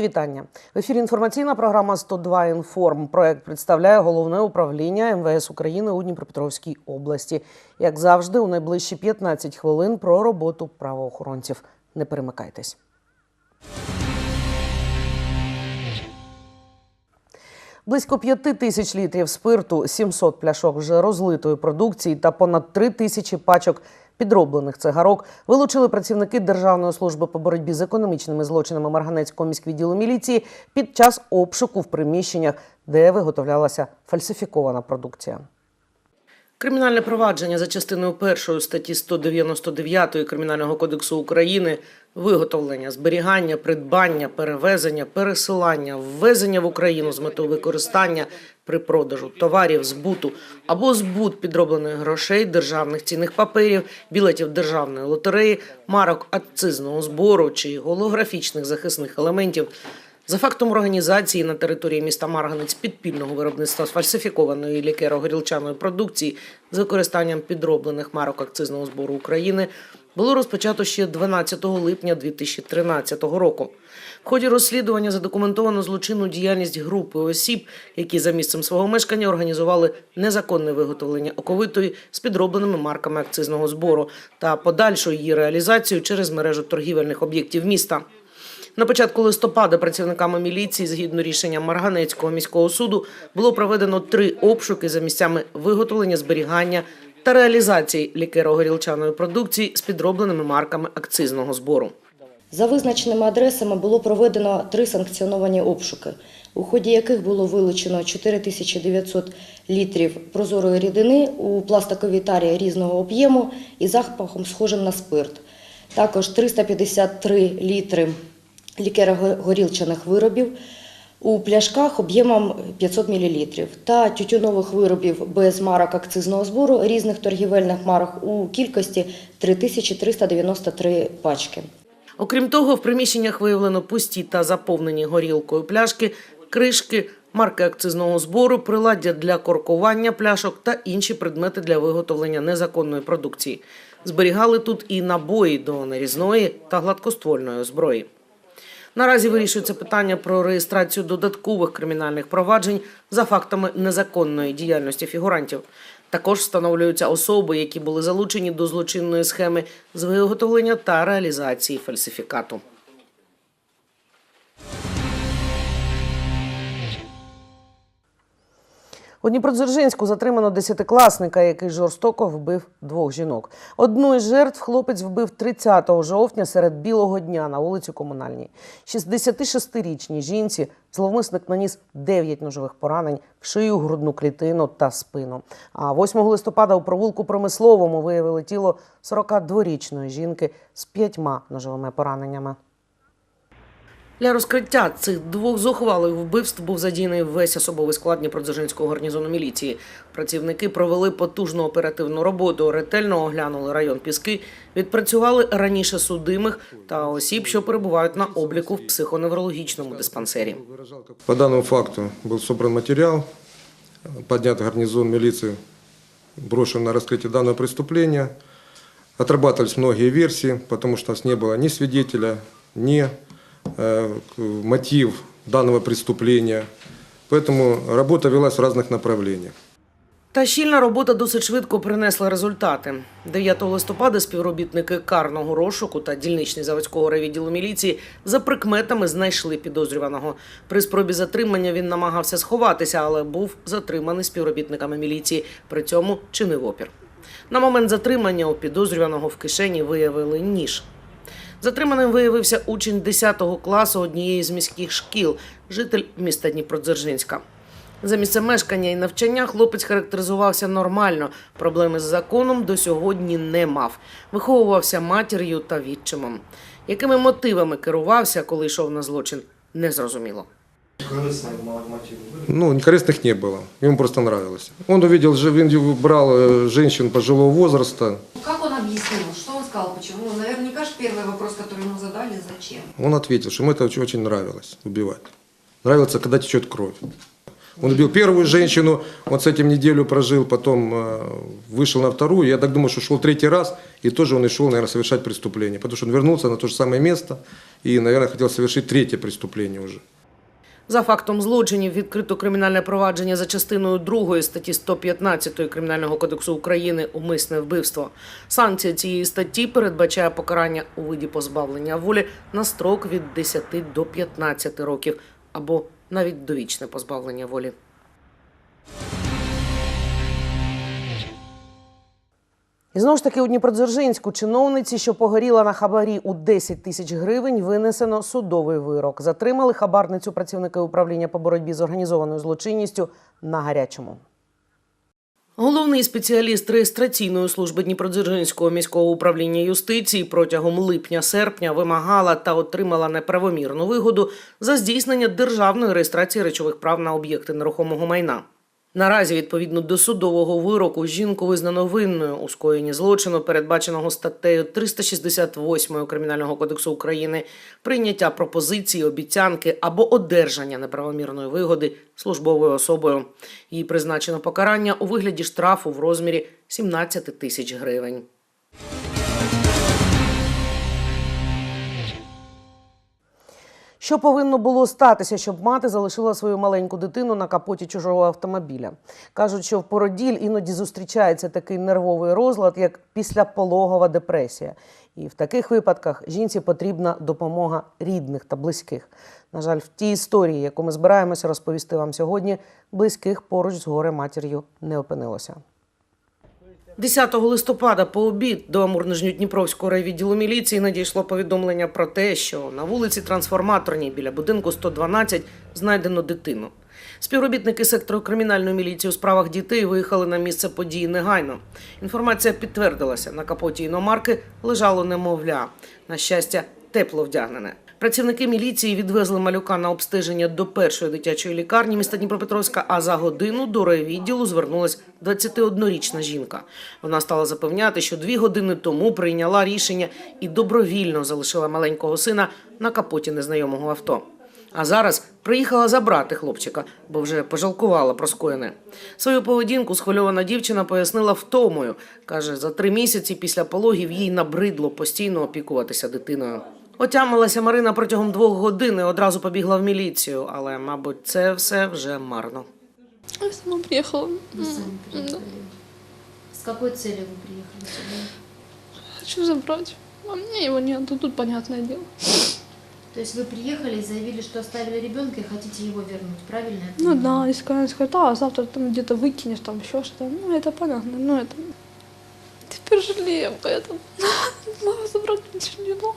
Вітання. В ефірі інформаційна програма «102 інформ. Проект представляє головне управління МВС України у Дніпропетровській області. Як завжди, у найближчі 15 хвилин про роботу правоохоронців. Не перемикайтесь. Близько п'яти тисяч літрів спирту, 700 пляшок вже розлитої продукції та понад три тисячі пачок підроблених цигарок вилучили працівники Державної служби по боротьбі з економічними злочинами Марганецького міськвідділу міліції під час обшуку в приміщеннях, де виготовлялася фальсифікована продукція. Кримінальне провадження за частиною першої статті 199 Кримінального кодексу України виготовлення, зберігання, придбання, перевезення, пересилання, ввезення в Україну з метою використання при продажу товарів, збуту або збут підроблених грошей, державних цінних паперів, білетів державної лотереї, марок акцизного збору чи голографічних захисних елементів за фактом організації на території міста Марганець підпільного виробництва сфальсифікованої лікеро-горілчаної продукції з використанням підроблених марок акцизного збору України було розпочато ще 12 липня 2013 року. В ході розслідування задокументовано злочинну діяльність групи осіб, які за місцем свого мешкання організували незаконне виготовлення оковитої з підробленими марками акцизного збору та подальшу її реалізацію через мережу торгівельних об'єктів міста. На початку листопада працівниками міліції, згідно рішення Марганецького міського суду, було проведено три обшуки за місцями виготовлення, зберігання та реалізації лікеро-горілчаної продукції з підробленими марками акцизного збору. За визначеними адресами було проведено три санкціоновані обшуки, у ході яких було вилучено 4900 літрів прозорої рідини у пластиковій тарі різного об'єму і запахом схожим на спирт. Також 353 літри лікеро-горілчаних виробів у пляшках об'ємом 500 мл та тютюнових виробів без марок акцизного збору різних торгівельних марок у кількості 3393 пачки. Окрім того, в приміщеннях виявлено пусті та заповнені горілкою пляшки, кришки, марки акцизного збору, приладдя для коркування пляшок та інші предмети для виготовлення незаконної продукції. Зберігали тут і набої до нарізної та гладкоствольної зброї. Наразі вирішується питання про реєстрацію додаткових кримінальних проваджень за фактами незаконної діяльності фігурантів. Також встановлюються особи, які були залучені до злочинної схеми з виготовлення та реалізації фальсифікату. У Дніпродзержинську затримано десятикласника, який жорстоко вбив двох жінок. Одну із жертв хлопець вбив 30 жовтня серед білого дня на вулиці Комунальній. 66-річній жінці зловмисник наніс 9 ножових поранень в шию, грудну клітину та спину. А 8 листопада у провулку промисловому виявили тіло 42-річної жінки з п'ятьма ножовими пораненнями. Для розкриття цих двох зухвалих вбивств був задіяний весь особовий склад Дніпродзержинського гарнізону міліції. Працівники провели потужну оперативну роботу, ретельно оглянули район Піски, відпрацювали раніше судимих та осіб, що перебувають на обліку в психоневрологічному диспансері. По данному факту был собран материал, поднят гарнизон милиции, брошен на раскрытие данного преступления. Отрабатывались многие версии, потому что у нас не было ни свидетеля, ни э, к- мотив данного преступления. Поэтому работа велась в разных направлениях. Та щільна робота досить швидко принесла результати. 9 листопада співробітники карного розшуку та дільничний заводського райвідділу міліції за прикметами знайшли підозрюваного. При спробі затримання він намагався сховатися, але був затриманий співробітниками міліції. При цьому чинив опір. На момент затримання у підозрюваного в кишені виявили ніж. Затриманим виявився учень 10 класу однієї з міських шкіл, житель міста Дніпродзержинська. За місцем мешкання і навчання хлопець характеризувався нормально. Проблеми з законом до сьогодні не мав. Виховувався матір'ю та відчимом. Якими мотивами керувався, коли йшов на злочин, незрозуміло. Ну, корыстных не было, ему просто нравилось. Он увидел, он брал э, женщин пожилого возраста, Как он объяснил? Что он сказал? Почему? Ну, Наверняка же первый вопрос, который ему задали, зачем? Он ответил, что ему это очень, очень нравилось убивать. Нравится, когда течет кровь. Он убил первую женщину, он с этим неделю прожил, потом э, вышел на вторую. Я так думаю, что шел третий раз, и тоже он и шел, наверное, совершать преступление. Потому что он вернулся на то же самое место и, наверное, хотел совершить третье преступление уже. За фактом злочинів відкрито кримінальне провадження за частиною 2 статті 115 Кримінального кодексу України умисне вбивство. Санкція цієї статті передбачає покарання у виді позбавлення волі на строк від 10 до 15 років або навіть довічне позбавлення волі. І знову ж таки у Дніпродзержинську чиновниці, що погоріла на хабарі у 10 тисяч гривень, винесено судовий вирок. Затримали хабарницю працівники управління по боротьбі з організованою злочинністю на гарячому. Головний спеціаліст реєстраційної служби Дніпродзержинського міського управління юстиції протягом липня-серпня вимагала та отримала неправомірну вигоду за здійснення державної реєстрації речових прав на об'єкти нерухомого майна. Наразі, відповідно до судового вироку, жінку визнано винною у скоєнні злочину, передбаченого статтею 368 Кримінального кодексу України, прийняття пропозиції, обіцянки або одержання неправомірної вигоди службовою особою. Їй призначено покарання у вигляді штрафу в розмірі 17 тисяч гривень. Що повинно було статися, щоб мати залишила свою маленьку дитину на капоті чужого автомобіля? Кажуть, що в породіль іноді зустрічається такий нервовий розлад, як післяпологова депресія. І в таких випадках жінці потрібна допомога рідних та близьких. На жаль, в тій історії, яку ми збираємося розповісти вам сьогодні, близьких поруч з горе матір'ю не опинилося. 10 листопада по обід до Амур-Нижньодніпровського райвідділу міліції надійшло повідомлення про те, що на вулиці Трансформаторній біля будинку 112 знайдено дитину. Співробітники сектору кримінальної міліції у справах дітей виїхали на місце події негайно. Інформація підтвердилася. На капоті іномарки лежало немовля. На щастя, тепло вдягнене. Працівники міліції відвезли малюка на обстеження до першої дитячої лікарні міста Дніпропетровська. А за годину до райвідділу звернулась 21-річна жінка. Вона стала запевняти, що дві години тому прийняла рішення і добровільно залишила маленького сина на капоті незнайомого авто. А зараз приїхала забрати хлопчика, бо вже пожалкувала про скоєне. Свою поведінку схвильована дівчина пояснила втомою. Каже, за три місяці після пологів їй набридло постійно опікуватися дитиною. Отямилася Марина протягом двох годин і одразу побігла в міліцію, але, мабуть, це все вже марно. Я сама приехала. Вы сами М, да. приехали. С какой целью вы приехали сюда? Хочу забрать. А мне его нет, тут понятное дело. То есть вы приехали и заявили, что оставили ребенка и хотите его вернуть, правильно? я Ну понимаю? да, если конечно скажет, а завтра там где-то выкинешь, там еще что-то. Ну это понятно, ну это... Теперь жалею поэтому. Могу забрать ничего не дал.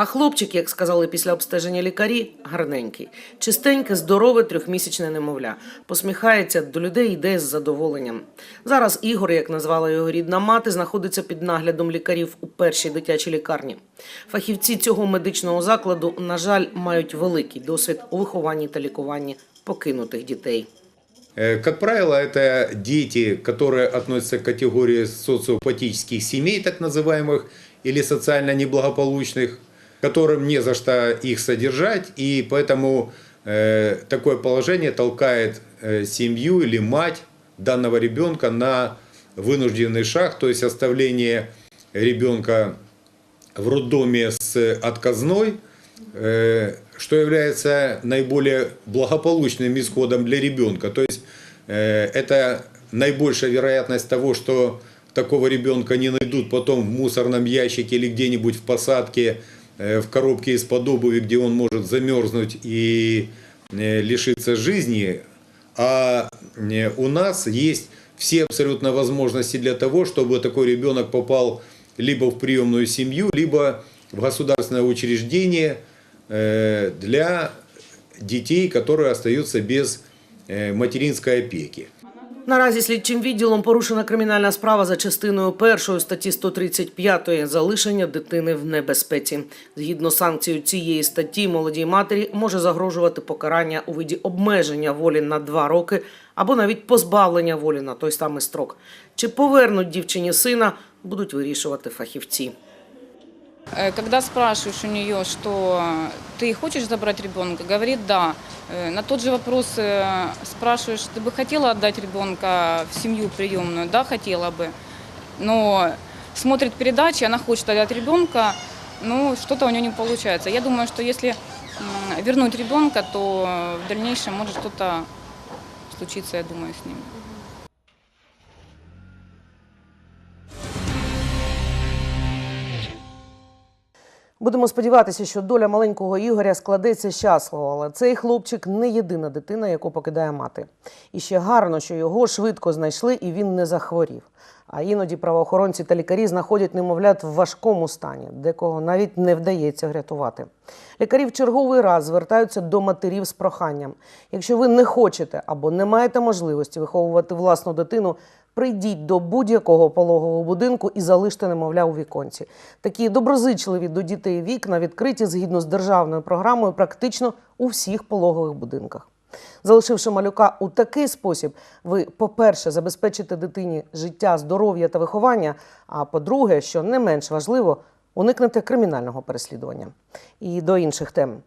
А хлопчик, як сказали після обстеження лікарі, гарненький, чистеньке, здорове трьохмісячне немовля. Посміхається до людей, йде з задоволенням. Зараз Ігор, як назвала його рідна мати, знаходиться під наглядом лікарів у першій дитячій лікарні. Фахівці цього медичного закладу, на жаль, мають великий досвід у вихованні та лікуванні покинутих дітей. Э, Как правило, это дети, которые относятся к категории социопатических семей, так называемых, или социально неблагополучных, которым не за что их содержать, и поэтому э, такое положение толкает э, семью или мать данного ребенка на вынужденный шаг, то есть оставление ребенка в роддоме с отказной, э, что является наиболее благополучным исходом для ребенка. То есть э, это наибольшая вероятность того, что такого ребенка не найдут потом в мусорном ящике или где-нибудь в посадке, в коробке из-под обуви, где он может замерзнуть и э, лишиться жизни. А э, у нас есть все абсолютно возможности для того, чтобы такой ребенок попал либо в приемную семью, либо в государственное учреждение э, для детей, которые остаются без э, материнской опеки. Наразі слідчим відділом порушена кримінальна справа за частиною першої статті 135 залишення дитини в небезпеці. Згідно санкцією цієї статті, молодій матері може загрожувати покарання у виді обмеження волі на два роки або навіть позбавлення волі на той самий строк. Чи повернуть дівчині сина, будуть вирішувати фахівці. Э, Когда спрашиваешь у нее, что ты хочешь забрать ребенка, говорит да. Э, На тот же вопрос э, спрашиваешь, ты бы хотела отдать ребенка в семью приемную? Да, хотела бы. Но смотрит передачи, она хочет отдать ребенка, но что-то у нее не получается. Я думаю, что если м, вернуть ребенка, то в дальнейшем может что-то случиться, я думаю, с ним. Будемо сподіватися, що доля маленького Ігоря складеться щасливо, але цей хлопчик не єдина дитина, яку покидає мати. І ще гарно, що його швидко знайшли і він не захворів. А іноді правоохоронці та лікарі знаходять немовлят в важкому стані, декого навіть не вдається врятувати. Лікарі в черговий раз звертаються до матерів з проханням. Якщо ви не хочете або не маєте можливості виховувати власну дитину, прийдіть до будь-якого пологового будинку і залиште немовля у віконці. Такі доброзичливі до дітей вікна відкриті згідно з державною програмою практично у всіх пологових будинках. Залишивши малюка у такий спосіб, ви, по-перше, забезпечите дитині життя, здоров'я та виховання. А по-друге, що не менш важливо, уникнете кримінального переслідування. І до інших тем.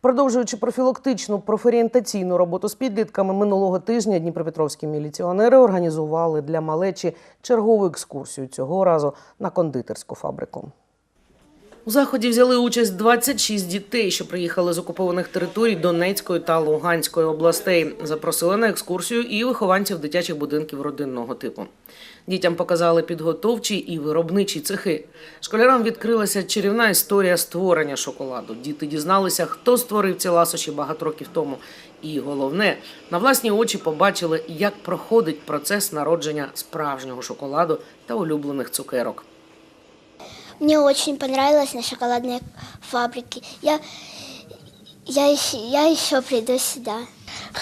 Продовжуючи профілактичну профорієнтаційну роботу з підлітками, минулого тижня дніпропетровські міліціонери організували для малечі чергову екскурсію цього разу на кондитерську фабрику. У заході взяли участь 26 дітей, що приїхали з окупованих територій Донецької та Луганської областей. Запросили на екскурсію і вихованців дитячих будинків родинного типу. Дітям показали підготовчі і виробничі цехи. Школярам відкрилася чарівна історія створення шоколаду. Діти дізналися, хто створив ці ласощі багато років тому. І головне, на власні очі побачили, як проходить процес народження справжнього шоколаду та улюблених цукерок. Мне очень понравилось на шоколадной фабрике. Я, я, еще, я еще приду сюда.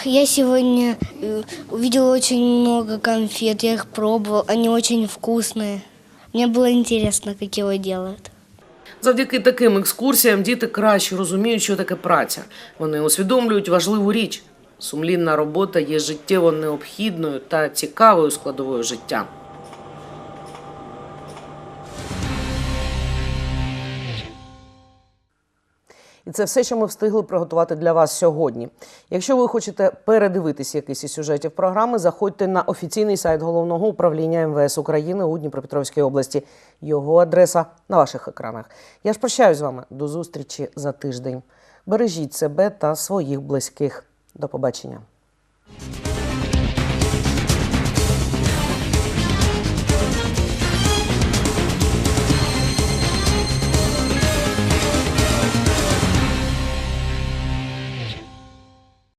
Я сегодня э, увидела очень много конфет, я их пробовал, они очень вкусные. Мне было интересно, как его делают. Завдяки таким екскурсіям діти краще розуміють, що таке праця. Вони усвідомлюють важливу річ. Сумлінна робота є життєво необхідною та цікавою складовою життя. І це все, що ми встигли приготувати для вас сьогодні. Якщо ви хочете передивитись якийсь із сюжетів програми, заходьте на офіційний сайт головного управління МВС України у Дніпропетровській області. Його адреса на ваших екранах. Я ж прощаюсь з вами до зустрічі за тиждень. Бережіть себе та своїх близьких. До побачення.